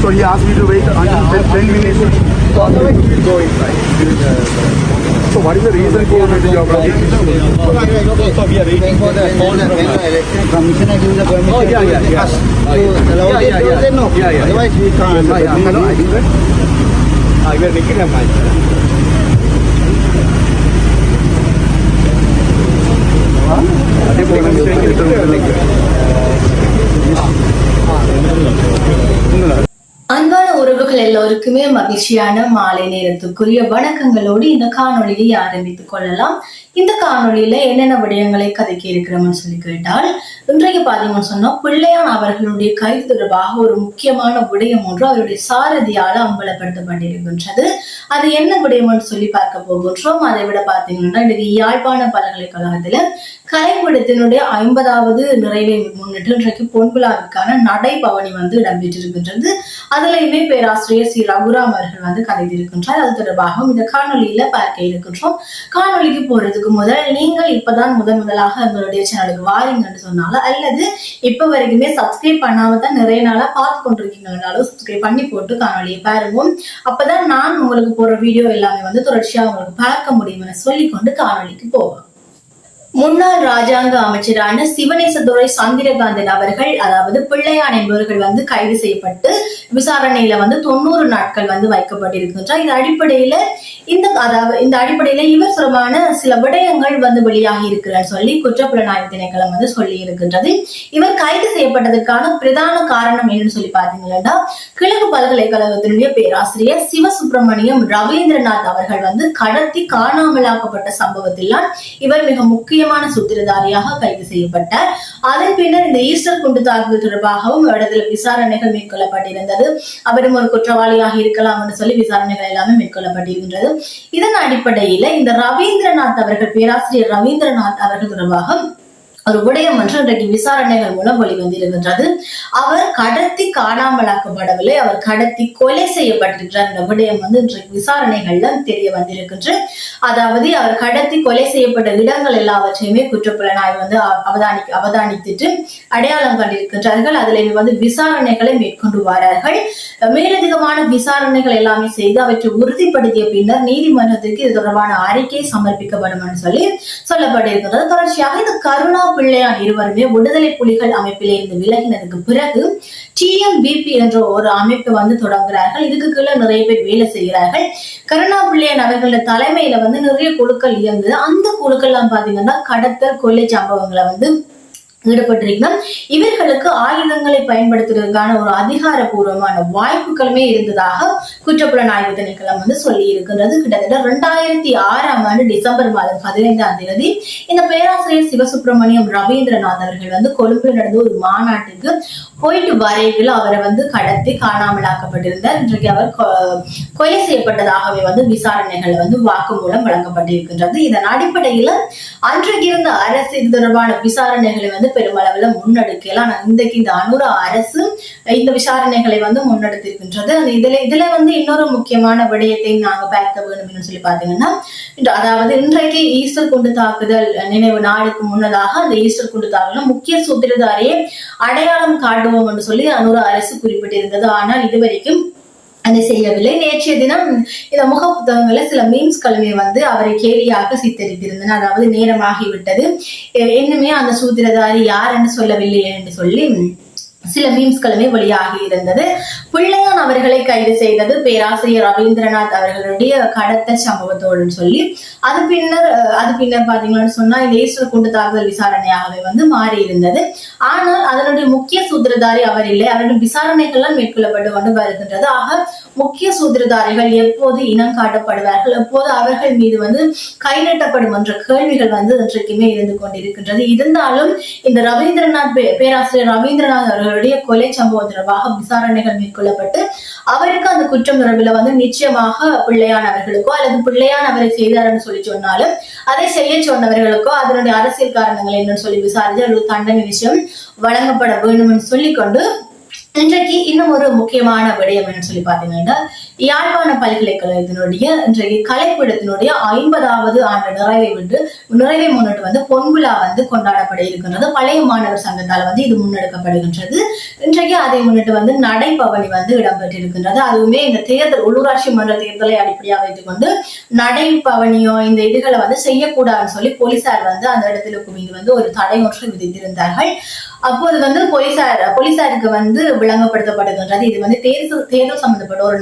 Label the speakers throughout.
Speaker 1: So he asked me to wait until 10, 10 minutes to go inside. So what is the reason for waiting your brother?
Speaker 2: So we are waiting for the call
Speaker 3: Commissioner give the permission.
Speaker 2: Oh, yeah, yeah, yeah.
Speaker 3: To allow
Speaker 2: Yeah, yeah, yeah.
Speaker 3: no.
Speaker 2: Yeah, yeah.
Speaker 3: Otherwise we can't.
Speaker 1: Ah, yeah. Hello, I think that.
Speaker 2: uh, we are making a match.
Speaker 4: எல்லோருக்குமே மகிழ்ச்சியான மாலை நேரத்துக்குரிய வணக்கங்களோடு இந்த காணொலியை ஆரம்பித்துக் கொள்ளலாம். இந்த காணொலியில என்னென்ன விடயங்களை கதைக்க இருக்கிறோம்னு சொல்லி கேட்டால் இன்றைக்கு பாத்தீங்கன்னு சொன்னா பிள்ளையான் அவர்களுடைய கைது தொடர்பாக ஒரு முக்கியமான விடயம் ஒன்று அவருடைய சாரதியால அம்பலப்படுத்தப்பட்டிருக்கின்றது. அது என்ன விடயம்னு சொல்லி பார்க்க போகின்றோம். அதை விட பாத்தீங்கன்னா இன்றைக்கு யாழ்ப்பாண பல்கலைக்கழகத்துல கலைப்படத்தினுடைய ஐம்பதாவது நிறைவை முன்னிட்டு இன்றைக்கு பொன்விழாவிற்கான நடைபவனி வந்து இடம்பெற்றிருக்கின்றது. அதுலயுமே பேராசிரியர் சி. ரகுராம் அவர்கள் வந்து கதைத்திருக்கின்றார். அது தொடர்பாகவும் இந்த காணொலியில பார்க்க இருக்கின்றோம். காணொலிக்கு போறது போறதுக்கு முதல் நீங்கள் இப்பதான் முதன் முதலாக எங்களுடைய சேனலுக்கு வாரீங்கன்னு சொன்னாலும் அல்லது இப்ப வரைக்குமே சப்ஸ்கிரைப் பண்ணாம தான் நிறைய நாளா பார்த்து கொண்டிருக்கீங்கனாலும் சப்ஸ்கிரைப் பண்ணி போட்டு காணொலியை பாருங்க அப்பதான் நான் உங்களுக்கு போற வீடியோ எல்லாமே வந்து தொடர்ச்சியா உங்களுக்கு பார்க்க முடியும்னு சொல்லிக்கொண்டு காணொலிக்கு போவோம் முன்னாள் ராஜாங்க அமைச்சரான சிவனேசதுரை சந்திரகாந்தன் அவர்கள் அதாவது பிள்ளையான் என்பவர்கள் வந்து கைது செய்யப்பட்டு விசாரணையில வந்து தொண்ணூறு நாட்கள் வந்து வைக்கப்பட்டிருக்கின்றார் இந்த அடிப்படையில இந்த அதாவது இந்த அடிப்படையில இவர் சுரமான சில விடயங்கள் வந்து வெளியாகி இருக்கிறார் சொல்லி குற்றப்புலனாய்வு திணைக்களம் வந்து சொல்லி இருக்கின்றது இவர் கைது செய்யப்பட்டதற்கான பிரதான காரணம் என்னன்னு சொல்லி பாத்தீங்கன்னா கிழக்கு பல்கலைக்கழகத்தினுடைய பேராசிரியர் சிவசுப்பிரமணியம் ரவீந்திரநாத் அவர்கள் வந்து கடத்தி காணாமலாக்கப்பட்ட சம்பவத்தில் இவர் மிக முக்கிய முக்கியமான சூத்திரதாரியாக கைது செய்யப்பட்டார். அதன் பின்னர் இந்த ஈஸ்டர் குண்டு தாக்குதல் தொடர்பாகவும் இடத்துல விசாரணைகள் மேற்கொள்ளப்பட்டிருந்தது. அவரும் ஒரு குற்றவாளியாக இருக்கலாம் என்று சொல்லி விசாரணைகள் எல்லாமே மேற்கொள்ளப்பட்டிருக்கின்றது. இதன் அடிப்படையில இந்த ரவீந்திரநாத் அவர்கள் பேராசிரியர் ரவீந்திரநாத் அவர்கள் தொடர்பாக ஒரு விடயம் ஒன்று இன்றைக்கு விசாரணைகள் மூலம் வெளிவந்திருக்கின்றது. அவர் கடத்தி காணாமலாக்கப்படவில்லை அவர் கடத்தி கொலை செய்யப்பட்டிருக்கிறார் இந்த விடயம் வந்து இன்றைக்கு விசாரணைகள்ல தெரிய வந்திருக்கின்ற அதாவது அவர் கடத்தி கொலை செய்யப்பட்ட இடங்கள் எல்லாவற்றையுமே குற்றப்புலனாய்வு வந்து அவதானி அவதானித்துட்டு அடையாளம் கண்டிருக்கின்றார்கள். அதுல வந்து விசாரணைகளை மேற்கொண்டு வரார்கள். மேலதிகமான விசாரணைகள் எல்லாமே செய்து அவற்றை உறுதிப்படுத்திய பின்னர் நீதிமன்றத்திற்கு இது தொடர்பான அறிக்கை சமர்ப்பிக்கப்படும் என்று சொல்லி சொல்லப்பட்டிருக்கிறது தொடர்ச்சியாக இந்த கருணா பிள்ளையான் இருவருமே விடுதலை புலிகள் அமைப்பில் இருந்து விலகினதுக்கு பிறகு டிஎம்பிபி என்ற ஒரு அமைப்பை வந்து தொடங்குறார்கள் இதுக்கு கீழே நிறைய பேர் வேலை செய்கிறார்கள். கருணா பிள்ளையன் அவர்களோட தலைமையில வந்து நிறைய குழுக்கள் இயங்குது. அந்த குழுக்கள் எல்லாம் பாத்தீங்கன்னா கடத்தல் கொள்ளை சம்பவங்களை வந்து ஈடுபட்டிருக்கணும் இவர்களுக்கு ஆயுதங்களை பயன்படுத்துவதற்கான ஒரு அதிகாரபூர்வமான வாய்ப்புகளுமே இருந்ததாக குற்றப்புலனாய்வு திணைக்களம் வந்து சொல்லி இருக்கின்றது கிட்டத்தட்ட ரெண்டாயிரத்தி ஆறாம் ஆண்டு டிசம்பர் மாதம் பதினைந்தாம் தேதி இந்த பேராசிரியர் சிவசுப்பிரமணியம் ரவீந்திரநாத் அவர்கள் வந்து கொழும்புல நடந்த ஒரு மாநாட்டுக்கு போயிட்டு வரையில் அவரை வந்து கடத்தி காணாமலாக்கப்பட்டிருந்தார். இன்றைக்கு அவர் கொலை செய்யப்பட்டதாகவே வந்து விசாரணைகள் வந்து வாக்குமூலம் வழங்கப்பட்டிருக்கின்றது. இதன் அடிப்படையில் அன்றைக்கு இருந்த அரசு இது தொடர்பான விசாரணைகளை வந்து பெருமளவுல முன்னெடுக்கலாம். ஆனா இன்றைக்கு இந்த அனுர அரசு இந்த விசாரணைகளை வந்து முன்னெடுத்திருக்கின்றது. அந்த இதுல இதுல வந்து இன்னொரு முக்கியமான விடயத்தை நாங்க பார்க்க வேண்டும் சொல்லி பாத்தீங்கன்னா அதாவது இன்றைக்கு ஈஸ்டர் குண்டு தாக்குதல் நினைவு நாளுக்கு முன்னதாக அந்த ஈஸ்டர் குண்டு தாக்குதல் முக்கிய சூத்திரதாரியை அடையாளம் காட்டுவோம் என்று சொல்லி அனுர அரசு குறிப்பிட்டிருந்தது. ஆனால் இதுவரைக்கும் அதை செய்யவில்லை. நேற்றைய தினம் இந்த முக புத்தகங்களில் சில மீம்ஸ் கலவை வந்து அவரை கேலியாக சித்தரித்திருந்தன. அதாவது நேரமாகிவிட்டது. இன்னுமே அந்த சூத்திரதாரி யார் என்று சொல்லவில்லை என்று சொல்லி சில மீம்ஸ்களுமே வெளியாகி இருந்தது. பிள்ளையான் அவர்களை கைது செய்தது பேராசிரியர் ரவீந்திரநாத் அவர்களுடைய கடத்த சம்பவத்தோடுன்னு சொல்லி. அது பின்னர் அது பின்னர் பாத்தீங்கன்னு சொன்னா இந்த ஈஸ்டர் குண்டு தாக்குதல் விசாரணையாகவே வந்து மாறி இருந்தது. ஆனால் அதனுடைய முக்கிய சூத்திரதாரி அவர் இல்லை. அவருடைய விசாரணைகள்லாம் மேற்கொள்ளப்பட்டு கொண்டு வருகின்றது. ஆக முக்கிய சூத்திரதாரிகள் எப்போது இனம் காட்டப்படுவார்கள்? எப்போது அவர்கள் மீது வந்து கைநட்டப்படும் என்ற கேள்விகள் வந்து இன்றைக்குமே இருந்து கொண்டிருக்கின்றது. இருந்தாலும் இந்த ரவீந்திரநாத் பேராசிரியர் ரவீந்திரநாத் அவர்கள் அவர்களுடைய கொலை சம்பவம் தொடர்பாக விசாரணைகள் மேற்கொள்ளப்பட்டு அவருக்கு அந்த குற்றம் தொடர்பில் வந்து நிச்சயமாக பிள்ளையான் அவர்களுக்கோ அல்லது பிள்ளையான் அவரை செய்தார்னு சொல்லி சொன்னாலும் அதை செய்ய சொன்னவர்களுக்கோ அதனுடைய அரசியல் காரணங்கள் என்னன்னு சொல்லி விசாரித்து அவர்களுக்கு தண்டனை நிச்சயம் வழங்கப்பட வேண்டும் என்று சொல்லிக்கொண்டு இன்றைக்கு இன்னும் ஒரு முக்கியமான விடயம் என்னன்னு சொல்லி பாத்தீங்கன்னா யாழ்ப்பாண பல்கலைக்கழகத்தினுடைய இன்றைய கலைப்பீடத்தினுடைய ஐம்பதாவது ஆண்டு நிறைவை விட்டு நிறைவை முன்னிட்டு வந்து பொன்விழா வந்து கொண்டாடப்பட இருக்கின்றது. பழைய மாணவர் சங்கத்தால் வந்து இது முன்னெடுக்கப்படுகின்றது. இன்றைக்கு அதை முன்னிட்டு வந்து நடைபவனி வந்து இடம்பெற்றிருக்கின்றது. அதுவுமே இந்த தேர்தல் உள்ளூராட்சி மன்ற தேர்தலை அடிப்படையாக வைத்துக்கொண்டு நடைபவனியோ இந்த இதுகளை வந்து செய்யக்கூடாதுன்னு சொல்லி போலீசார் வந்து அந்த இடத்துல குவிந்து வந்து ஒரு தடை ஒன்று விதித்திருந்தார்கள். அப்போது வந்து போலீசார் போலீசாருக்கு வந்து விளங்கப்படுத்தப்படுகின்றது. இது வந்து தேர்தல் தேர்தல் சம்பந்தப்பட்ட ஒரு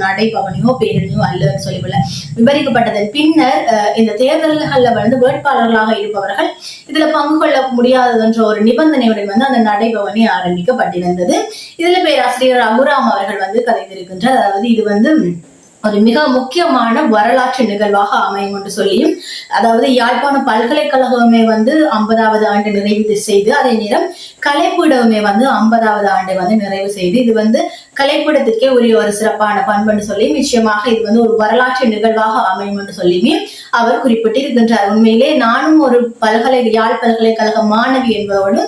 Speaker 4: நடைபவனியோ பேரணியோ அல்லன்னு சொல்லி விள- விவரிக்கப்பட்டதன் பின்னர் இந்த தேர்தல்கள்ல வந்து வேட்பாளர்களாக இருப்பவர்கள் இதுல பங்கு கொள்ள முடியாதது என்ற ஒரு நிபந்தனையுடன் வந்து அந்த நடைபவனி ஆரம்பிக்கப்பட்டிருந்தது. இதுல பேராசிரியர் அபுராம் அவர்கள் வந்து கதைத்திருக்கின்றார் அதாவது இது வந்து ஒரு மிக முக்கியமான வரலாற்று நிகழ்வாக அமையும் என்று சொல்லியும் அதாவது யாழ்ப்பாண பல்கலைக்கழகமே வந்து ஐம்பதாவது ஆண்டு நிறைவு செய்து அதே நேரம் கலைப்பீடமே வந்து ஐம்பதாவது ஆண்டை வந்து நிறைவு செய்து இது வந்து கலைப்படத்திற்கே உரிய ஒரு சிறப்பான பண்புன்னு சொல்லி நிச்சயமாக இது வந்து ஒரு வரலாற்று நிகழ்வாக அமையும் என்று சொல்லியுமே அவர் குறிப்பிட்டிருக்கின்றார். உண்மையிலே நானும் ஒரு பல்கலை யாழ் பல்கலைக்கழக மாணவி என்பதோடு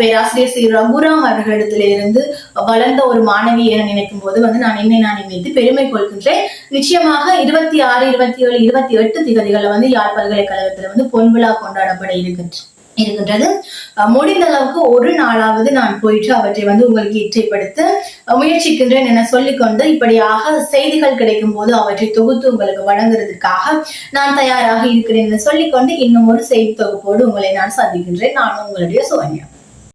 Speaker 4: பேராசிரியர் ஸ்ரீ ரகுராம் அவர்களிடத்திலிருந்து வளர்ந்த ஒரு மாணவி என நினைக்கும் போது வந்து நான் என்னை நான் நினைத்து பெருமை கொள்கின்றேன். நிச்சயமாக இருபத்தி ஆறு இருபத்தி ஏழு இருபத்தி எட்டு திகதிகளில் வந்து யாழ் பல்கலைக்கழகத்தில் வந்து பொன்விழா கொண்டாடப்பட இருக்கின்றன இருக்கின்றது. அஹ் முடிந்த அளவுக்கு ஒரு நாளாவது நான் போயிட்டு அவற்றை வந்து உங்களுக்கு இச்சைப்படுத்த முயற்சிக்கின்றேன் என சொல்லிக்கொண்டு இப்படியாக செய்திகள் கிடைக்கும் போது அவற்றை தொகுத்து உங்களுக்கு வழங்குறதுக்காக நான் தயாராக இருக்கிறேன் என சொல்லிக்கொண்டு இன்னும் ஒரு செய்தி தொகுப்போடு உங்களை நான் சந்திக்கின்றேன். நான் உங்களுடைய சுவன்யா